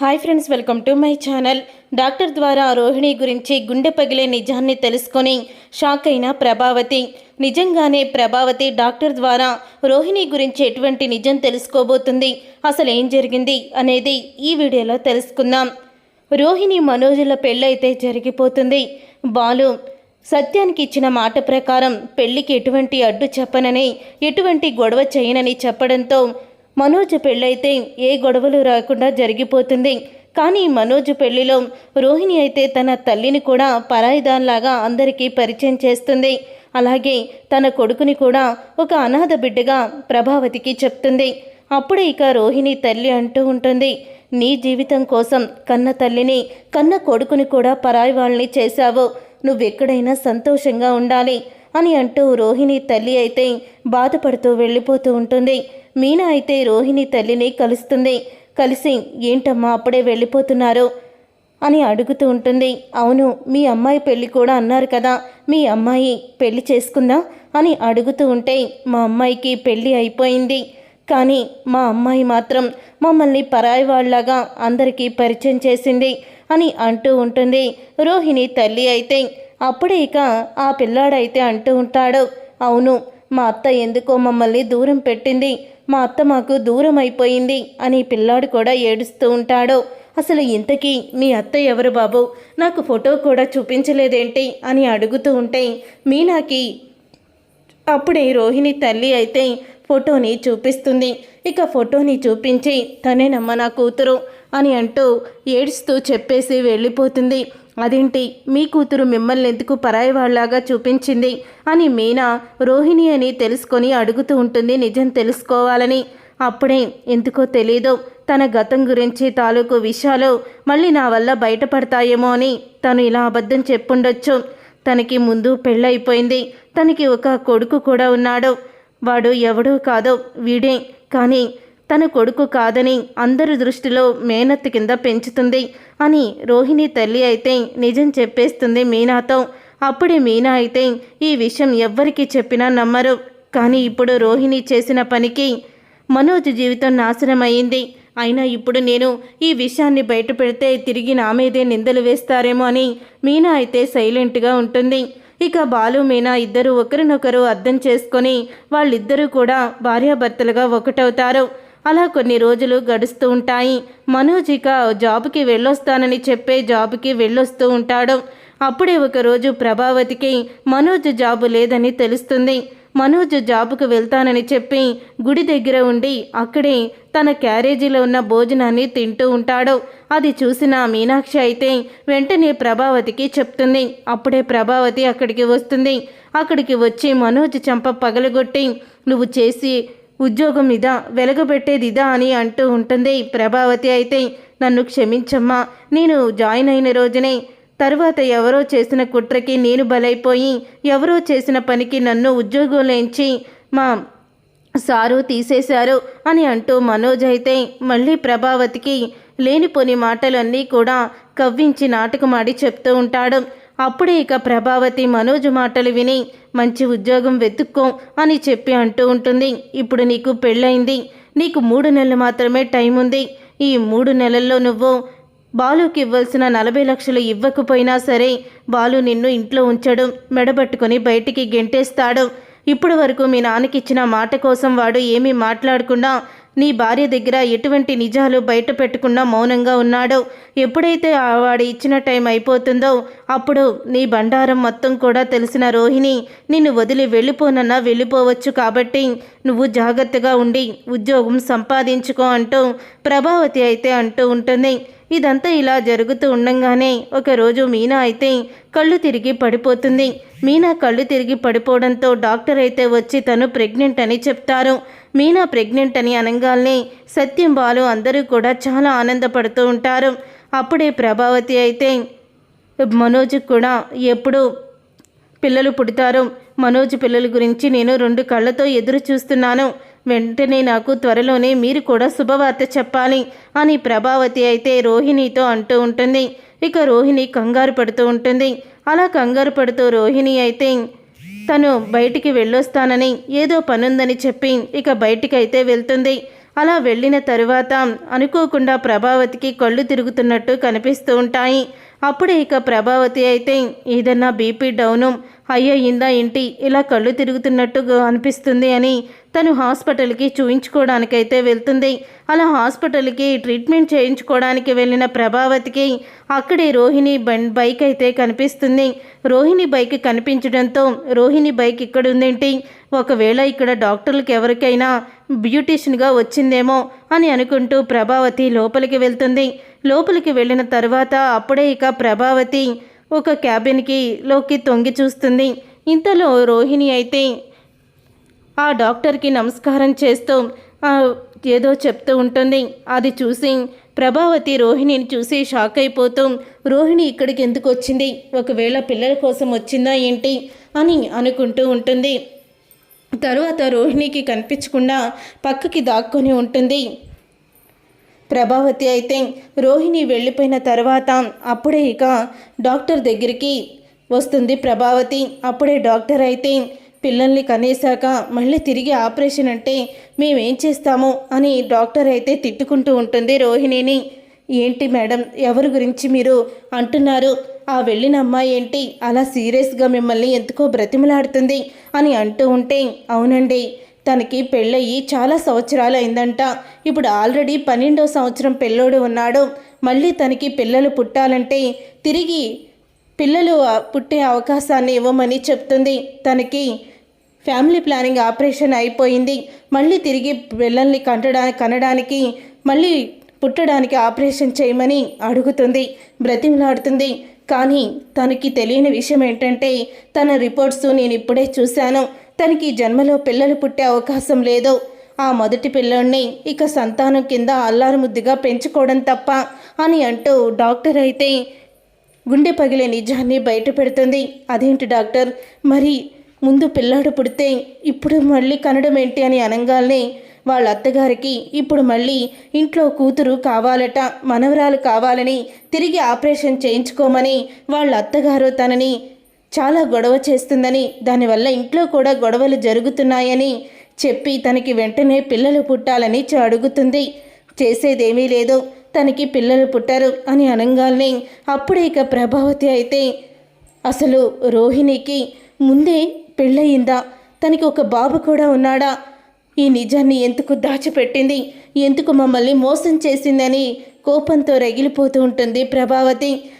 Hi friends welcome to my channel doctor ద్వారా రోహిణి గురించి గుండె పగిలే నిజాన్ని తెలుసుకొని షాక్ అయిన ప్రభావతి. నిజంగానే ప్రభావతి డాక్టర్ ద్వారా రోహిణి గురించి ఎటువంటి నిజం తెలుసుకోబోతుంది అసలు ఏం జరిగింది అనేది ఈ వీడియోలో తెలుసుకుందాం. రోహిణి మనోజుల పెళ్ళైతే జరిగిపోతుంది. బాలు సత్యానికి ఇచ్చిన మాట ప్రకారం పెళ్ళికి ఎటువంటి అడ్డు చెప్పనని ఎటువంటి గొడవ చేయనని చెప్పడంతో మనోజ్ పెళ్ళైతే ఏ గొడవలు రాకుండా జరిగిపోతుంది. కానీ మనోజ్ పెళ్ళిలో రోహిణి అయితే తన తల్లిని కూడా పరాయిదాన్లాగా అందరికీ పరిచయం చేస్తుంది. అలాగే తన కొడుకుని కూడా ఒక అనాథ బిడ్డగా ప్రభావతికి చెప్తుంది. అప్పుడే ఇక రోహిణి తల్లి అంటూ ఉంటుంది నీ జీవితం కోసం కన్న తల్లిని కన్న కొడుకుని కూడా పరాయి వాళ్ళని చేశావు. నువ్వెక్కడైనా సంతోషంగా ఉండాలి అని అంటూ రోహిణి తల్లి అయితే బాధపడుతూ వెళ్ళిపోతూ ఉంటుంది. మీనా అయితే రోహిణి తల్లిని కలుస్తుంది. కలిసి ఏంటమ్మా అప్పుడే వెళ్ళిపోతున్నారు? అని అడుగుతూ ఉంటుంది. అవును మీ అమ్మాయి పెళ్ళి కూడా అన్నారు కదా. మీ అమ్మాయి పెళ్ళి చేసుకుందా? అని అడుగుతూ ఉంటే మా అమ్మాయికి పెళ్ళి అయిపోయింది. కానీ మా అమ్మాయి మాత్రం మమ్మల్ని పరాయి వాళ్ళలాగా అందరికీ పరిచయం చేసింది అని అంటూ ఉంటుంది. రోహిణి తల్లి అయితే అప్పుడే ఇక ఆ పిల్లాడైతే అంటూ ఉంటాడు. అవును మా అత్త ఎందుకో మమ్మల్ని దూరం పెట్టింది. మా అత్త మాకు దూరం అయిపోయింది అని పిల్లాడు కూడా ఏడుస్తూ ఉంటాడు. అసలు ఇంతకీ మీ అత్త ఎవరు బాబు? నాకు ఫోటో కూడా చూపించలేదేంటి? అని అడుగుతూ ఉంటే మీనాకి అప్పుడే రోహిణి తల్లి అయితే ఫోటోని చూపిస్తుంది. ఇక ఫోటోని చూపించి తనేనమ్మ నా కూతురు. అని అంటూ ఏడుస్తూ చెప్పేసి వెళ్ళిపోతుంది. అదేంటి? మీ కూతురు మిమ్మల్ని ఎందుకు పరాయి వాళ్ళలాగా చూపించింది? అని మీనా రోహిణి అని తెలుసుకొని అడుగుతూ ఉంటుంది. నిజం తెలుసుకోవాలని. అప్పుడే ఎందుకో తెలీదు. తన గతం గురించి తాలూకు విషయాలు మళ్ళీ నా వల్ల బయటపడతాయేమో అని తను ఇలా అబద్ధం చెప్పుండొచ్చు. తనకి ముందు పెళ్ళైపోయింది తనకి ఒక కొడుకు కూడా ఉన్నాడు. వాడు ఎవడూ కాదు వీడే. కానీ తన కొడుకు కాదని అందరి దృష్టిలో మేనత్తు కింద పెంచుతుంది అని రోహిణి తల్లి అయితే నిజం చెప్పేస్తుంది మీనాతో. అప్పుడే మీనా అయితే ఈ విషయం ఎవ్వరికి చెప్పినా నమ్మరు. కానీ ఇప్పుడు రోహిణి చేసిన పనికి మనోజ్ జీవితం నాశనం అయింది అయినా ఇప్పుడు నేను ఈ విషయాన్ని బయట పెడితే తిరిగి నా మీదే నిందలు వేస్తారేమో అని మీనా అయితే సైలెంట్గా ఉంటుంది. ఇక బాలు మీనా ఇద్దరు ఒకరినొకరు అర్థం చేసుకొని వాళ్ళిద్దరూ కూడా భార్యాభర్తలుగా ఒకటవుతారు. అలా కొన్ని రోజులు గడుస్తూ ఉంటాయి. మనోజ్ ఇక జాబ్కి వెళ్ళొస్తానని చెప్పే జాబ్కి వెళ్ళొస్తూ ఉంటాడు. అప్పుడే ఒకరోజు ప్రభావతికి మనోజ్ జాబు లేదని తెలుస్తుంది. మనోజ్ జాబుకు వెళ్తానని చెప్పి గుడి దగ్గర ఉండి అక్కడే తన క్యారేజీలో ఉన్న భోజనాన్ని తింటూ ఉంటాడు. అది చూసిన మీనాక్షి అయితే వెంటనే ప్రభావతికి చెప్తుంది. అప్పుడే ప్రభావతి అక్కడికి వస్తుంది. అక్కడికి వచ్చి మనోజ్ చంప పగలగొట్టి నువ్వు చేసి ఉద్యోగం ఇదా వెలగబెట్టేది ఇదా అని అంటూ ఉంటుంది. ప్రభావతి అయితే నన్ను క్షమించమ్మా నేను జాయిన్ అయిన రోజునే తరువాత ఎవరో చేసిన కుట్రకి నేను బలైపోయి ఎవరో చేసిన పనికి నన్ను ఉద్యోగంలోంచి మా సారు తీసేశారు అని అంటూ మనోజ్ అయితే మళ్ళీ ప్రభావతికి లేనిపోని మాటలన్నీ కూడా కవ్వించి నాటకమాడి చెప్తూ ఉంటాడు. అప్పుడే ఇక ప్రభావతి మనోజ్ మాటలు విని మంచి ఉద్యోగం వెతుక్కో అని చెప్పి అంటూ ఉంటుంది. ఇప్పుడు నీకు పెళ్ళైంది నీకు మూడు నెలలు మాత్రమే టైం ఉంది. ఈ మూడు నెలల్లో నువ్వు బాలుకి ఇవ్వాల్సిన నలభై లక్షలు ఇవ్వకపోయినా సరే బాలు నిన్ను ఇంట్లో ఉంచడం మెడబట్టుకొని బయటికి గెంటేస్తాడు. ఇప్పటి వరకు మీ నాన్నకి ఇచ్చిన మాట కోసం వాడు ఏమీ మాట్లాడకుండా నీ భార్య దగ్గర ఎటువంటి నిజాలు బయట పెట్టకుండా మౌనంగా ఉన్నాడో? ఎప్పుడైతే ఆ వాడు ఇచ్చిన టైం అయిపోతుందో అప్పుడు నీ బండారం మొత్తం కూడా తెలిసిన రోహిణి నిన్ను వదిలి వెళ్ళిపోనన్నా వెళ్ళిపోవచ్చు కాబట్టి నువ్వు జాగ్రత్తగా ఉండి ఉద్యోగం సంపాదించుకో అంటూ ప్రభావతి అయితే అంటూ ఉంటుంది. ఇదంతా ఇలా జరుగుతూ ఉండంగానే ఒకరోజు మీనా అయితే కళ్ళు తిరిగి పడిపోతుంది. మీనా కళ్ళు తిరిగి పడిపోవడంతో డాక్టర్ అయితే వచ్చి తను ప్రెగ్నెంట్ అని చెప్తారు. మీనా ప్రెగ్నెంట్ అని అనగానే సత్యం బాలు అందరూ కూడా చాలా ఆనందపడుతూ ఉంటారు. అప్పుడే ప్రభావతి అయితే మనోజ్ కూడా ఎప్పుడు పిల్లలు పుడతారు? మనోజ్ పిల్లల గురించి నేను రెండు కళ్ళతో ఎదురు చూస్తున్నాను. వెంటనే నాకు త్వరలోనే మీరు కూడా శుభవార్త చెప్పాలి అని ప్రభావతి అయితే రోహిణితో అంటూ ఉంటుంది. ఇక రోహిణి కంగారు పడుతూ ఉంటుంది. అలా కంగారు పడుతూ రోహిణి అయితే తను బయటికి వెళ్ళొస్తానని ఏదో పనుందని చెప్పి ఇక బయటికి అయితే వెళ్తుంది. అలా వెళ్ళిన తరువాత అనుకోకుండా ప్రభావతికి కళ్ళు తిరుగుతున్నట్టు కనిపిస్తూ ఉంటాయి. అప్పుడే ఇక ప్రభావతి అయితే ఏదన్నా బీపీ డౌను అయ్యిందా ఏంటి? ఇలా కళ్ళు తిరుగుతున్నట్టు అనిపిస్తుంది అని తను హాస్పిటల్కి చూయించుకోవడానికైతే వెళ్తుంది. అలా హాస్పిటల్కి ట్రీట్మెంట్ చేయించుకోవడానికి వెళ్ళిన ప్రభావతికి అక్కడే రోహిణి బైక్ అయితే కనిపిస్తుంది. రోహిణి బైక్ కనిపించడంతో రోహిణి బైక్ ఇక్కడ ఉందేంటి ఒకవేళ ఇక్కడ డాక్టర్లకు ఎవరికైనా బ్యూటిషియన్గా వచ్చిందేమో అని అనుకుంటూ ప్రభావతి లోపలికి వెళ్తుంది. లోపలికి వెళ్ళిన తర్వాత అప్పుడే ఇక ప్రభావతి ఒక క్యాబిన్కి లోకి తొంగి చూస్తుంది. ఇంతలో రోహిణి అయితే ఆ డాక్టర్కి నమస్కారం చేస్తూ ఏదో చెప్తూ ఉంటుంది. అది చూసి ప్రభావతి రోహిణిని చూసి షాక్ అయిపోతూ రోహిణి ఇక్కడికి ఎందుకు వచ్చింది? ఒకవేళ పిల్లల కోసం వచ్చిందా ఏంటి? అని అనుకుంటూ ఉంటుంది. తరువాత రోహిణికి కనిపించకుండా పక్కకి దాక్కొని ఉంటుంది. ప్రభావతి అయితే రోహిణి వెళ్ళిపోయిన తర్వాత అప్పుడే ఇక డాక్టర్ దగ్గరికి వస్తుంది ప్రభావతి. అప్పుడే డాక్టర్ అయితే పిల్లల్ని కనేశాక మళ్ళీ తిరిగి ఆపరేషన్ అంటే మేమేం చేస్తాము అని డాక్టర్ అయితే తిట్టుకుంటూ ఉంటుంది రోహిణిని. ఏంటి మేడం ఎవరి గురించి మీరు అంటున్నారు? ఆ వెళ్ళిన అమ్మాయి ఏంటి? అలా సీరియస్గా మిమ్మల్ని ఎందుకో బ్రతిమలాడుతుంది అని అంటూ ఉంటే అవునండి. తనకి పెళ్ళయి చాలా సంవత్సరాలు అయిందంట. ఇప్పుడు ఆల్రెడీ పన్నెండో సంవత్సరం పిల్లోడు ఉన్నాడు. మళ్ళీ తనకి పిల్లలు పుట్టాలంటే తిరిగి పిల్లలు పుట్టే అవకాశాన్ని ఇవ్వమని చెప్తుంది. తనకి ఫ్యామిలీ ప్లానింగ్ ఆపరేషన్ అయిపోయింది. మళ్ళీ తిరిగి పిల్లల్ని కంటడానికి కనడానికి మళ్ళీ పుట్టడానికి ఆపరేషన్ చేయమని అడుగుతుంది. బ్రతిమలాడుతుంది. కానీ తనకి తెలియని విషయం ఏంటంటే తన రిపోర్ట్స్ నేను ఇప్పుడే చూశాను. తనకి జన్మలో పిల్లలు పుట్టే అవకాశం లేదు. ఆ మొదటి పిల్లోడిని ఇక సంతానం కింద అల్లారుముద్దుగా పెంచుకోవడం తప్ప అని అంటూ డాక్టర్ అయితే గుండె పగిలే నిజాన్ని బయట పెడుతుంది. అదేంటి డాక్టర్? మరి ముందు పిల్లాడు పుడితే ఇప్పుడు మళ్ళీ కనడం ఏంటి అని అనగానే వాళ్ళ అత్తగారికి ఇప్పుడు మళ్ళీ ఇంట్లో కూతురు కావాలట మనవరాలు కావాలని తిరిగి ఆపరేషన్ చేయించుకోమని వాళ్ళ అత్తగారు తనని చాలా గొడవ చేస్తుందని దానివల్ల ఇంట్లో కూడా గొడవలు జరుగుతున్నాయని చెప్పి తనకి వెంటనే పిల్లలు పుట్టాలని అడుగుతుంది. చేసేదేమీ లేదు. తనకి పిల్లలు పుట్టారు అని అనగానే అప్పుడే ఇక ప్రభావతి అయితే అసలు రోహిణికి ముందే పెళ్ళయిందా? తనకి ఒక బాబు కూడా ఉన్నాడా? ఈ నిజాన్ని ఎందుకు దాచిపెట్టింది? ఎందుకు మమ్మల్ని మోసం చేసిందని కోపంతో రగిలిపోతూ ఉంటుంది ప్రభావతి.